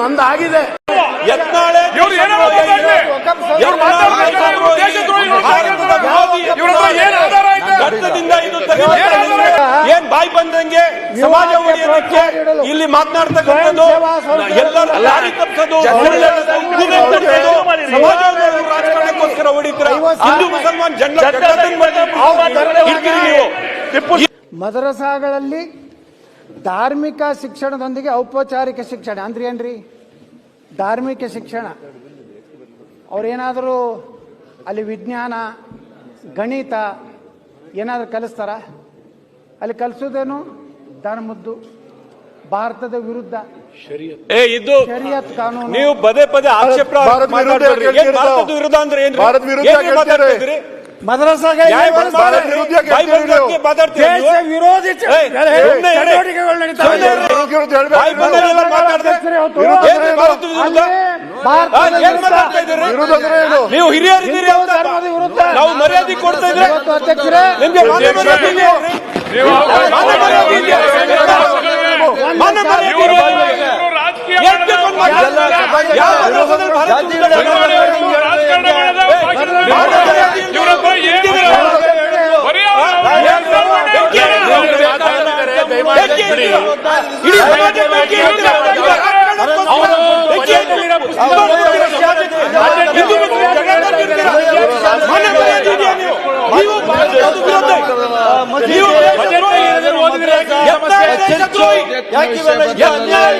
ನಂದು ಆಗಿದೆ ಯತ್ನಾಳೆ ಏನ್ ಬಾಯಿ ಬಂದಂಗೆ ಸಮಾಜ ಇಲ್ಲಿ ಮಾತನಾಡ್ತಕ್ಕಂಥದ್ದು ಎಲ್ಲರೂ ಲಾರಿ ತಪ್ಪಿಸೋದು ಸಮಾಜ ರಾಜಕಾರಣಕ್ಕೋಸ್ಕರ ಹಿಂದೂ ಮುಸಲ್ಮಾನ್ ಜನ ಮದರಸಾಗಳಲ್ಲಿ ಧಾರ್ಮಿಕ ಶಿಕ್ಷಣದೊಂದಿಗೆ ಔಪಚಾರಿಕ ಶಿಕ್ಷಣ. ಅಂದ್ರೆ ಏನ್ರಿ ಧಾರ್ಮಿಕ ಶಿಕ್ಷಣ. ಅವ್ರೇನಾದರೂ ಅಲ್ಲಿ ವಿಜ್ಞಾನ ಗಣಿತ ಏನಾದರೂ ಕಲಿಸ್ತಾರ? ಅಲ್ಲಿ ಕಲಿಸೋದೇನು? ಧರ್ಮದ್ದು ಭಾರತದ ವಿರುದ್ಧ. ಇದು ಕಾನೂನು. ನೀವು ಪದೇ ಪದೇ ಆಕ್ಷೇಪ ವಿರುದ್ಧ ಅಂದ್ರೆ ಮದ್ರಸಾಗ ವಿರೋಧಿ ಚಟುವಟಿಕೆಗಳು ನಡೀತಾ ನೀವು ಹಿರಿಯರಿದ್ದೀರಿ ವಿರುದ್ಧ. ನಾವು ಮರ್ಯಾದೆ ಕೊಡ್ತಾ ಇದ್ರೆ ಅಧ್ಯಕ್ಷರೇ ನಿಮ್ಗೆ ರಾಜಕೀಯ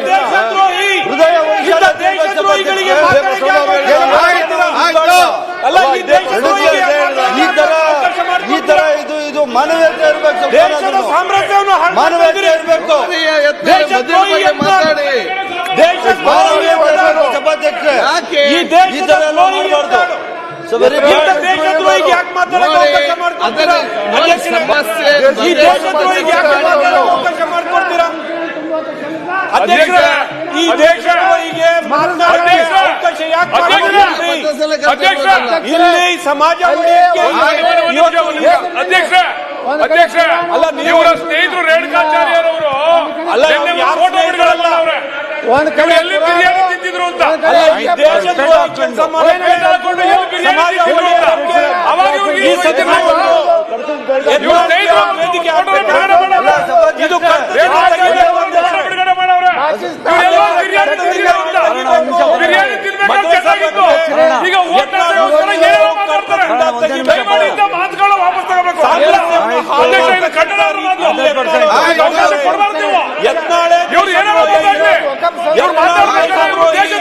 ದೇಶದ್ರೋಹಿ ದೇಶದ್ರೋಹಿಗಳಿಗೆ ಈ ತರ ಇದು? ಇದು ಮಾನವೀಯತೆ ಇರಬೇಕು ಸಾಮ್ರಾಜ್ಯವನ್ನು ಮಾನವೀಯತೆ ಇರಬೇಕು. ಮಾತಾಡಿ. ಸಭಾಧ್ಯಕ್ಷ ಈ ಯಾಕೆ ಈ ದೇಶದ್ರೋಹಿಗೆ ಯಾಕೆ ಅಧ್ಯಕ್ಷ ಈ ಯಾಕೆ ಇಲ್ಲಿ ಸಮಾಜ ಅಧ್ಯಕ್ಷ ಅಧ್ಯಕ್ಷ ಅಲ್ಲ ನೀವು ಸ್ನೇಹಿತರು ರೇಣುಕಾಚಾರ್ಯರವರು ಅಲ್ಲ ಫೋಟೋ ಹಿಡಿಗಳಲ್ಲ ಎಲ್ಲಿ ಬಿರಿಯಾನಿ ಮಾಡಿದ್ರು ಅಂತ. ಇದು ಈಗ ಮಾತುಗಳು ವಾಪಸ್ ತಗೋಬೇಕು. ಕಟ್ಟಡ ಯತ್ನಾಳೆ ದೇಶ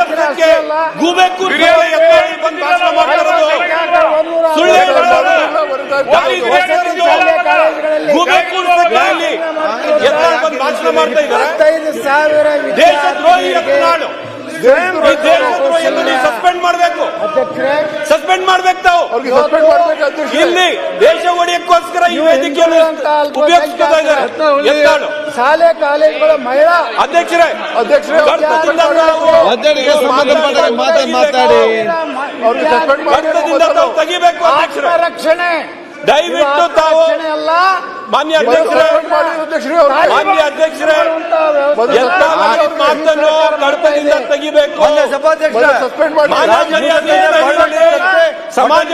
ಪ್ರದರ್ಶನಕ್ಕೆ ಗೂಬೆಕ್ಕೂ ಬಂದು ಭಾಷಣ ಮಾಡ್ತಾ ಇದ್ದಾರೆ. ಸಸ್ಪೆಂಡ್ ಮಾಡಬೇಕು. ಸಸ್ಪೆಂಡ್ ಮಾಡ್ಬೇಕು ತಾವು. ಇಲ್ಲಿ ದೇಶ ಒಡೆಯಕ್ಕೋಸ್ಕರ ಈ ವೇದಿಕೆಯನ್ನು ಉಪಯೋಗಿಸ್ತಾ ಇದ್ದಾರೆ. ಎತ್ತಾಳು. ಶಾಲೆ ಕಾಲೇಜುಗಳ ಮಹಿಳಾ ಅಧ್ಯಕ್ಷರೇ ಅಧ್ಯಕ್ಷರೇ ಮಾತಾಡಿ ತೆಗಿಬೇಕು ರಕ್ಷಣೆ ದಯವಿಟ್ಟು ತಾವು ಮಾನ್ಯ ಅಧ್ಯಕ್ಷರೇ. ಮಾನ್ಯ ಅಧ್ಯಕ್ಷರೇ. ಎಲ್ಲ ಮಾತನ್ನು ಕಡತದಿಂದ ತೆಗಿಬೇಕು. ಸಮಾಜ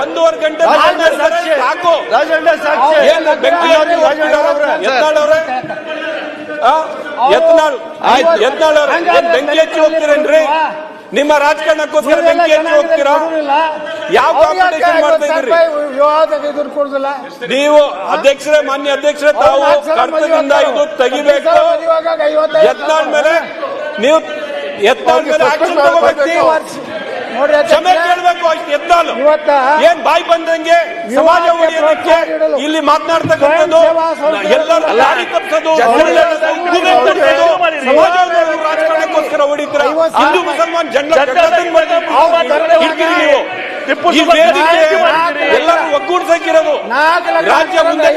ಒಂದೂವರೆ ಗಂಟೆ ಸಾಕು ಎತ್ನಾಳ್ ಎತ್ನಾಳ್ ಅವ್ರ ಬೆಂಕಿ ಹಚ್ಚಿ ಹೋಗ್ತೀರೇನ್ರಿ ನಿಮ್ಮ ರಾಜಕಾರಣಕ್ಕೋಸ್ಕರ ಬೆಂಕಿ ಹಚ್ಚಿ ಹೋಗ್ತೀರಾ ಯಾವ ಕಾಂಪಿಟೇಷನ್ ಮಾಡ್ತಾ ಇದ್ದೀರಿ? ನೀವು ಅಧ್ಯಕ್ಷರೇ ಮಾನ್ಯ ಅಧ್ಯಕ್ಷರೇ ತಾವು ಕರ್ತದಿಂದ ಇದು ತೆಗಿಬೇಕು. ಎತ್ತಾಳ ಮೇಲೆ ನೀವು ಎತ್ತಾಳ ಮೇಲೆ ಆಕ್ಷನ್ ತಗೋಬೇಕು ಕ್ಷಮೆ ಕೇಳಬೇಕು ಎದ್ದಾಲು ಏನ್ ಬಾಯಿ ಬಂದಂಗೆ ಸಮಾಜ ಉಳಿಯೋದಕ್ಕೆ ಇಲ್ಲಿ ಮಾತನಾಡ್ತಕ್ಕಂಥದ್ದು ಎಲ್ಲರೂ ಲಾರಿ ತಪ್ಪಿಸೋದು ಸಮಾಜ ರಾಜಕಾರಣಕ್ಕೋಸ್ಕರ ಹೊಡಿತಾರೆ? ಹಿಂದೂ ಮುಸಲ್ಮಾನ್ ಜನರ ನೀವು. ಟಿಪ್ಪು. ಎಲ್ಲರೂ ಒಗ್ಗೂಡ್ಸಕ್ಕಿರೋದು ನಾಲ್ಕು ರಾಜ್ಯ ಮುಂದೆ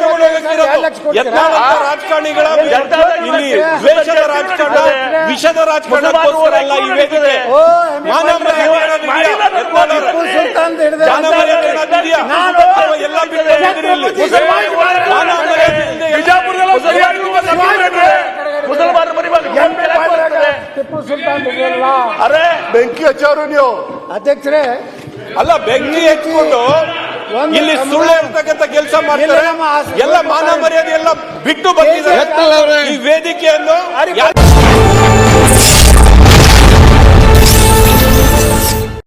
ರಾಜಕಾರಣಿಗಳ ಇಲ್ಲಿ ದ್ವೇಷದ ರಾಜಕಾರಣ. ವಿಷದ ರಾಜಕಾರಣ ಈ ವೇದಿಕೆ? ಎಲ್ಲ ಟಿಪ್ಪು ಸುಲ್ತಾನ್ ಅರೆ. ಬೆಂಕಿ ಹಚ್ಚವ್ರು ನೀವು. ಅಧ್ಯಕ್ಷರೇ ಅಲ್ಲ ಬೆಂಕಿ ಹಚ್ಕೊಂಡು ಒಂದು ಇಲ್ಲಿ ಸುಳ್ಳು ಹೇಳ್ತಕ್ಕಂಥ ಕೆಲಸ ಮಾಡ್ತಾರೆ ಎಲ್ಲ ಮಾನ ಮರ್ಯಾದೆ ಎಲ್ಲ ಬಿಟ್ಟು ಬಂದಿದ್ದಾರೆ. ಈ ವೇದಿಕೆಯನ್ನು